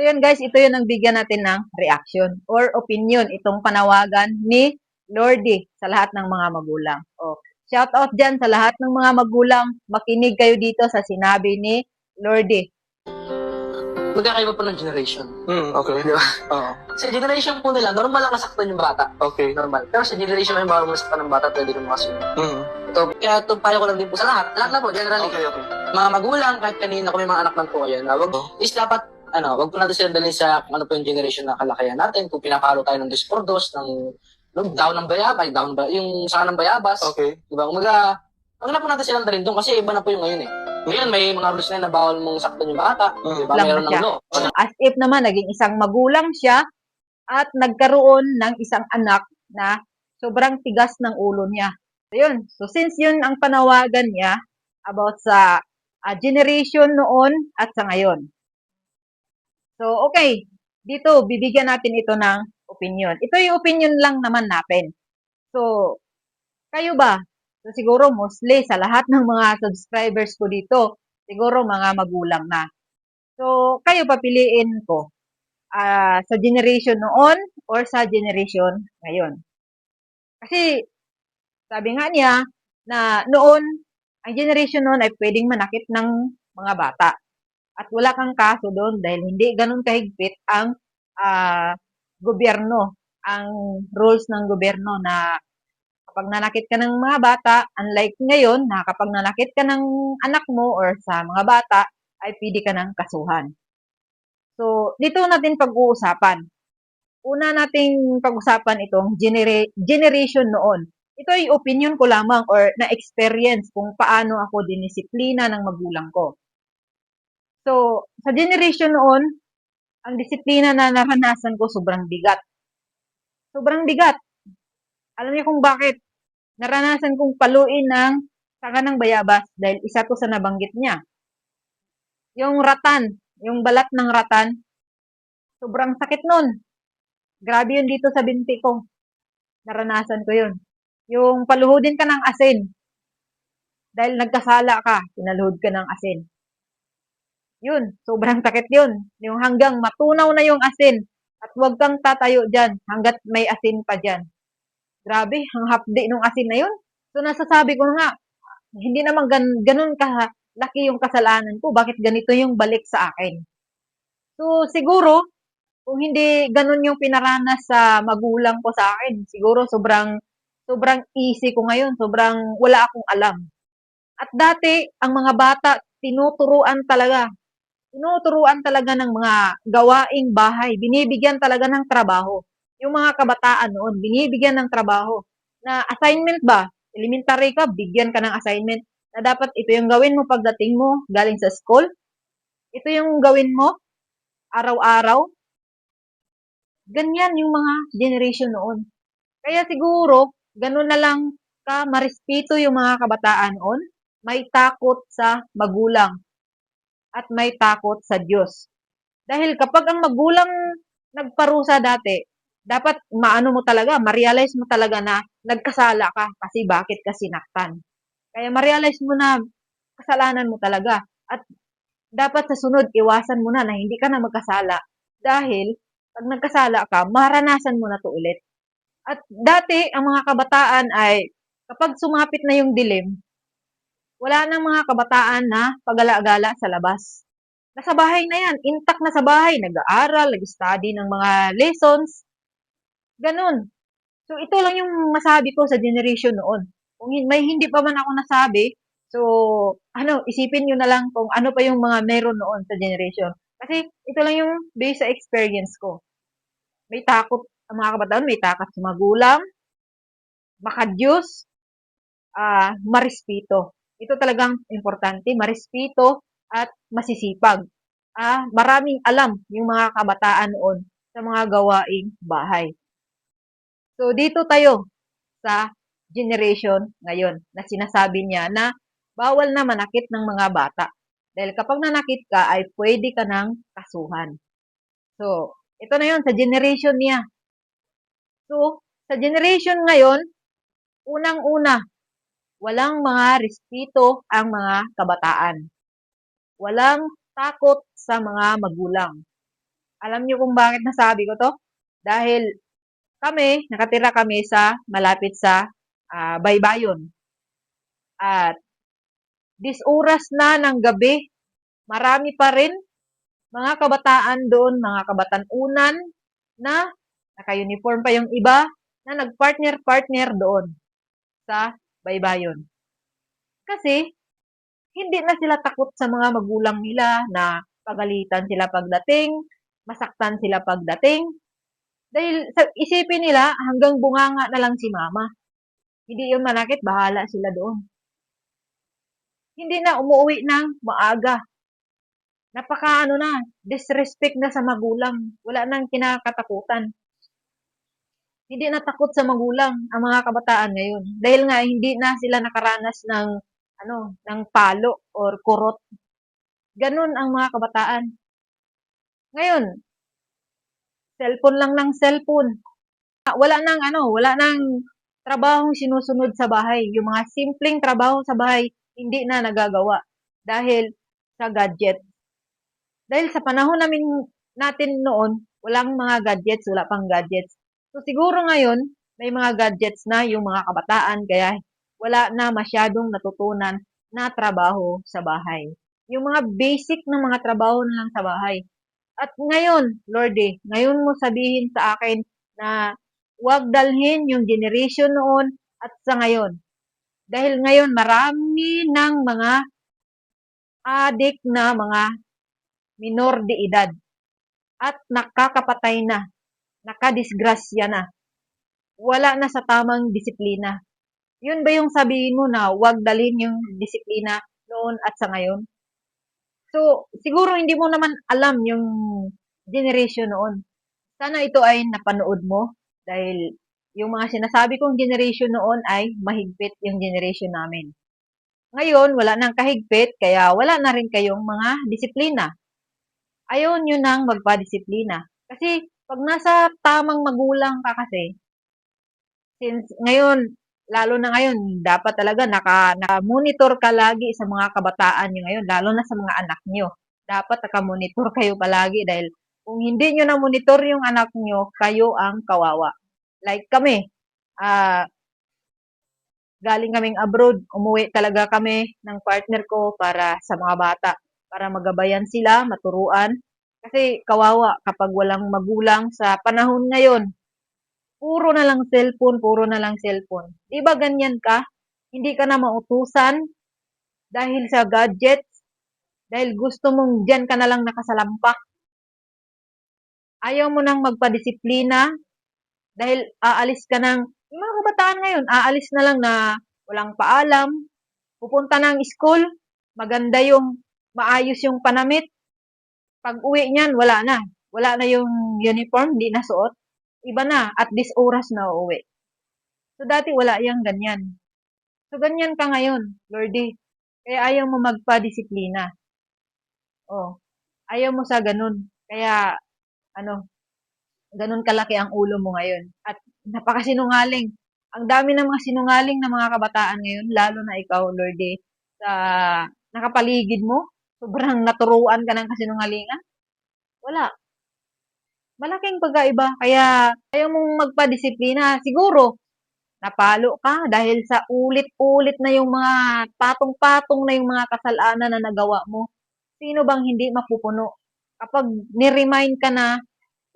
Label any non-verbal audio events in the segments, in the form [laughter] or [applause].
So yun guys, ito yun ang bigyan natin ng reaction or opinion itong panawagan ni Lordy sa lahat ng mga magulang. O, shout out dyan sa lahat ng mga magulang. Makinig kayo dito sa sinabi ni Lordy. Magkakaiba pa ng generation. Hmm, okay. Di ba? Oo. Sa generation po nila, normal lang masaktan yung bata. Okay. Normal. Pero sa generation ngayon, bawal masaktan ng bata, pwede kang makasunod. Hmm. Ito, kaya ito payo ko lang din po sa lahat. Lahat na po, generally. Okay, okay. Mga magulang, kahit kanina kung may mga anak lang po kayo, na wag, is dapat, ano, wag po natin sila dalhin sa kung ano po yung generation na kalakayan natin. Kung pinapalo tayo ng dos por dos, ng, ng down ng bayabas, down ba, yung saka ng bayabas. Okay. Di ba? Umaga, wag na po natin silang dalhin doon kasi iba na po yung ngayon eh. Ngayon, may mga rules na, na bawal mong saktan yung bata. Di ba? Lang Meron na siya. ng law. As if naman naging isang magulang siya at nagkaroon ng isang anak na sobrang tigas ng ulo niya. So yun. So since yun ang panawagan niya about sa ah, generation noon at sa ngayon. So okay, dito bibigyan natin ito ng opinion. Ito yung opinion lang naman natin. So kayo ba? So siguro mostly sa lahat ng mga subscribers ko dito, siguro mga magulang na. So, kayo papiliin ko ah, sa generation noon or sa generation ngayon. Kasi, sabi nga niya na noon, ang generation noon ay pwedeng manakit ng mga bata. At wala kang kaso doon dahil hindi ganun kahigpit ang ah, gobyerno, ang rules ng gobyerno na kapag nanakit ka ng mga bata, unlike ngayon na kapag nanakit ka ng anak mo or sa mga bata, ay pwede ka ng kasuhan. So, dito natin pag-uusapan. Una nating pag-usapan itong genera- generation noon. Ito ay opinion ko lamang or na-experience kung paano ako dinisiplina ng magulang ko. So, sa generation noon, ang disiplina na naranasan ko sobrang bigat. Sobrang bigat. Alam niyo kung bakit? Naranasan kong paluin ng saka ng bayabas dahil isa to sa nabanggit niya. Yung ratan, yung balat ng ratan, sobrang sakit nun. Grabe yun dito sa binti ko. Naranasan ko yun. Yung paluhudin ka ng asin. Dahil nagkasala ka, pinaluhod ka ng asin. Yun, sobrang sakit yun. Yung hanggang matunaw na yung asin. At huwag kang tatayo dyan hanggat may asin pa dyan. Grabe, ang hapdi ng asin na yun. So nasasabi ko nga, hindi naman gan ganun ka laki yung kasalanan ko. Bakit ganito yung balik sa akin? So siguro, kung hindi ganun yung pinaranas sa magulang ko sa akin, siguro sobrang sobrang easy ko ngayon, sobrang wala akong alam. At dati, ang mga bata, tinuturuan talaga. Tinuturuan talaga ng mga gawaing bahay. Binibigyan talaga ng trabaho. Yung mga kabataan noon, binibigyan ng trabaho. Na assignment ba? Elementary ka, bigyan ka ng assignment. Na dapat ito yung gawin mo pagdating mo galing sa school. Ito yung gawin mo araw-araw. Ganyan yung mga generation noon. Kaya siguro, ganun na lang ka marespeto yung mga kabataan noon. May takot sa magulang at may takot sa Diyos. Dahil kapag ang magulang nagparusa dati, dapat maano mo talaga, ma-realize mo talaga na nagkasala ka kasi bakit ka sinaktan. Kaya ma-realize mo na kasalanan mo talaga. At dapat sa sunod, iwasan mo na na hindi ka na magkasala. Dahil, pag nagkasala ka, maranasan mo na to ulit. At dati, ang mga kabataan ay, kapag sumapit na yung dilim, wala nang mga kabataan na pagala-gala sa labas. Nasa bahay na yan, intact na sa bahay, nag-aaral, nag-study ng mga lessons. Ganun. So, ito lang yung masabi ko sa generation noon. Kung may hindi pa man ako nasabi, so, ano, isipin nyo na lang kung ano pa yung mga meron noon sa generation. Kasi, ito lang yung based sa experience ko. May takot, ang mga kabataan, may takot sa magulang, makadyos, ah, marespeto. Ito talagang importante, marespeto at masisipag. Ah, maraming alam yung mga kabataan noon sa mga gawaing bahay. So, dito tayo sa generation ngayon na sinasabi niya na bawal na manakit ng mga bata. Dahil kapag nanakit ka, ay pwede ka ng kasuhan. So, ito na yun sa generation niya. So, sa generation ngayon, unang-una, walang mga respeto ang mga kabataan. Walang takot sa mga magulang. Alam niyo kung bakit nasabi ko 'to? Dahil kami, nakatira kami sa malapit sa, ah, Baybayon. At this oras na ng gabi, marami pa rin mga kabataan doon, mga kabatanunan na naka-uniform pa yung iba na nag-partner-partner doon sa Baybayon. Kasi hindi na sila takot sa mga magulang nila na pagalitan sila pagdating, masaktan sila pagdating. Dahil sa isipin nila hanggang bunganga na lang si mama. Hindi yun manakit, bahala sila doon. Hindi na umuwi ng maaga. Napaka ano na, disrespect na sa magulang. Wala nang kinakatakutan. Hindi na takot sa magulang ang mga kabataan ngayon. Dahil nga hindi na sila nakaranas ng ano, ng palo or kurot. Ganun ang mga kabataan. Ngayon, cellphone lang ng cellphone. Wala nang ano, wala nang trabahong sinusunod sa bahay. Yung mga simpleng trabaho sa bahay, hindi na nagagawa dahil sa gadget. Dahil sa panahon namin natin noon, walang mga gadgets, wala pang gadgets. So siguro ngayon, may mga gadgets na yung mga kabataan kaya wala na masyadong natutunan na trabaho sa bahay. Yung mga basic na mga trabaho na lang sa bahay. At ngayon, Lordy, ngayon mo sabihin sa akin na huwag dalhin yung generation noon at sa ngayon. Dahil ngayon, marami ng mga adik na mga minor de edad at nakakapatay na, nakadisgrasya na, wala na sa tamang disiplina. Yun ba yung sabihin mo na huwag dalhin yung disiplina noon at sa ngayon? So, siguro hindi mo naman alam yung generation noon. Sana ito ay napanood mo dahil yung mga sinasabi kong generation noon ay mahigpit yung generation namin. Ngayon, wala nang kahigpit, kaya wala na rin kayong mga disiplina. Ayaw nyo nang magpa-disiplina. Kasi, pag nasa tamang magulang ka kasi, since ngayon, lalo na ngayon, dapat talaga naka, naka-monitor ka lagi sa mga kabataan nyo ngayon, lalo na sa mga anak nyo. Dapat naka-monitor [laughs] kayo palagi dahil kung hindi nyo na-monitor yung anak nyo, kayo ang kawawa. Like kami, ah, galing kaming abroad, umuwi talaga kami ng partner ko para sa mga bata, para magabayan sila, maturuan. Kasi kawawa kapag walang magulang sa panahon ngayon. Puro na lang cellphone, puro na lang cellphone. Di ba ganyan ka? Hindi ka na mautusan dahil sa gadgets, dahil gusto mong dyan ka na lang nakasalampak. Ayaw mo nang magpadisiplina dahil aalis ka ng, yung mga kabataan ngayon, aalis na lang na walang paalam, pupunta ng school, maganda yung, maayos yung panamit, pag uwi niyan, wala na. Wala na yung uniform, di na suot. Iba na, at this oras na uuwi. So, dati wala yung ganyan. So, ganyan ka ngayon, Lordy. Kaya ayaw mo magpa-disiplina. Oh, ayaw mo sa ganun. Kaya, ano, ganun kalaki ang ulo mo ngayon. At napakasinungaling. Ang dami ng mga sinungaling na mga kabataan ngayon, lalo na ikaw, Lordy, sa nakapaligid mo, sobrang naturuan ka ng kasinungalingan? Wala. Malaking pagkaiba. Kaya ayaw mong magpa-disiplina. Siguro, napalo ka dahil sa ulit-ulit na yung mga patong-patong na yung mga kasalanan na nagawa mo. Sino bang hindi mapupuno? Kapag ni-remind ka na,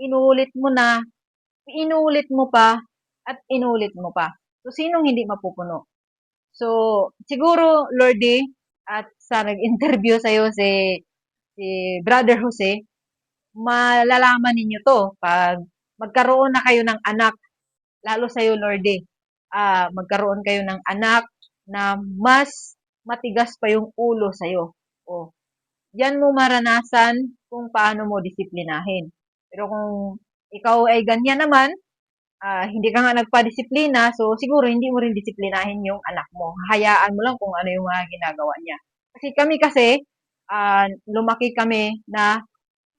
inulit mo na, inulit mo pa, at inulit mo pa. So, sinong hindi mapupuno? So, siguro, Lordy, at sa nag-interview sa'yo si, si Brother Jose, malalaman ninyo to pag magkaroon na kayo ng anak, lalo sa'yo, Lordy, ah, magkaroon kayo ng anak na mas matigas pa yung ulo sa'yo. O, yan mo maranasan kung paano mo disiplinahin. Pero kung ikaw ay ganyan naman, ah, hindi ka nga nagpa-disiplina, so siguro hindi mo rin disiplinahin yung anak mo. Hayaan mo lang kung ano yung mga ginagawa niya. Kasi kami kasi, ah, lumaki kami na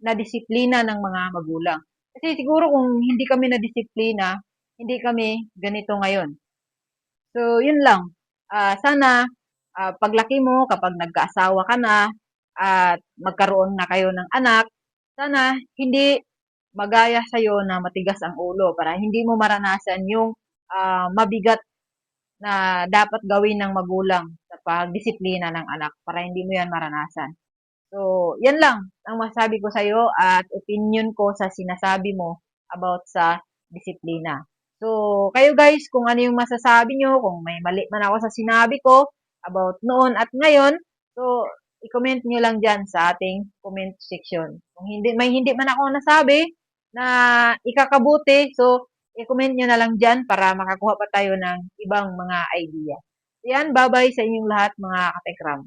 nadisiplina ng mga magulang. Kasi siguro kung hindi kami nadisiplina, hindi kami ganito ngayon. So, yun lang. Ah, sana, ah, paglaki mo, kapag nagkaasawa ka na, at magkaroon na kayo ng anak, sana hindi magaya sa'yo na matigas ang ulo para hindi mo maranasan yung ah, mabigat na dapat gawin ng magulang sa pagdisiplina ng anak para hindi mo yan maranasan. So, yan lang ang masabi ko sa'yo at opinion ko sa sinasabi mo about sa disiplina. So, kayo guys, kung ano yung masasabi nyo, kung may mali man ako sa sinabi ko about noon at ngayon, so, i-comment nyo lang dyan sa ating comment section. Kung hindi, may hindi man ako nasabi na ikakabuti, so, i-comment nyo na lang dyan para makakuha pa tayo ng ibang mga idea. Yan, bye-bye sa inyong lahat mga katekram.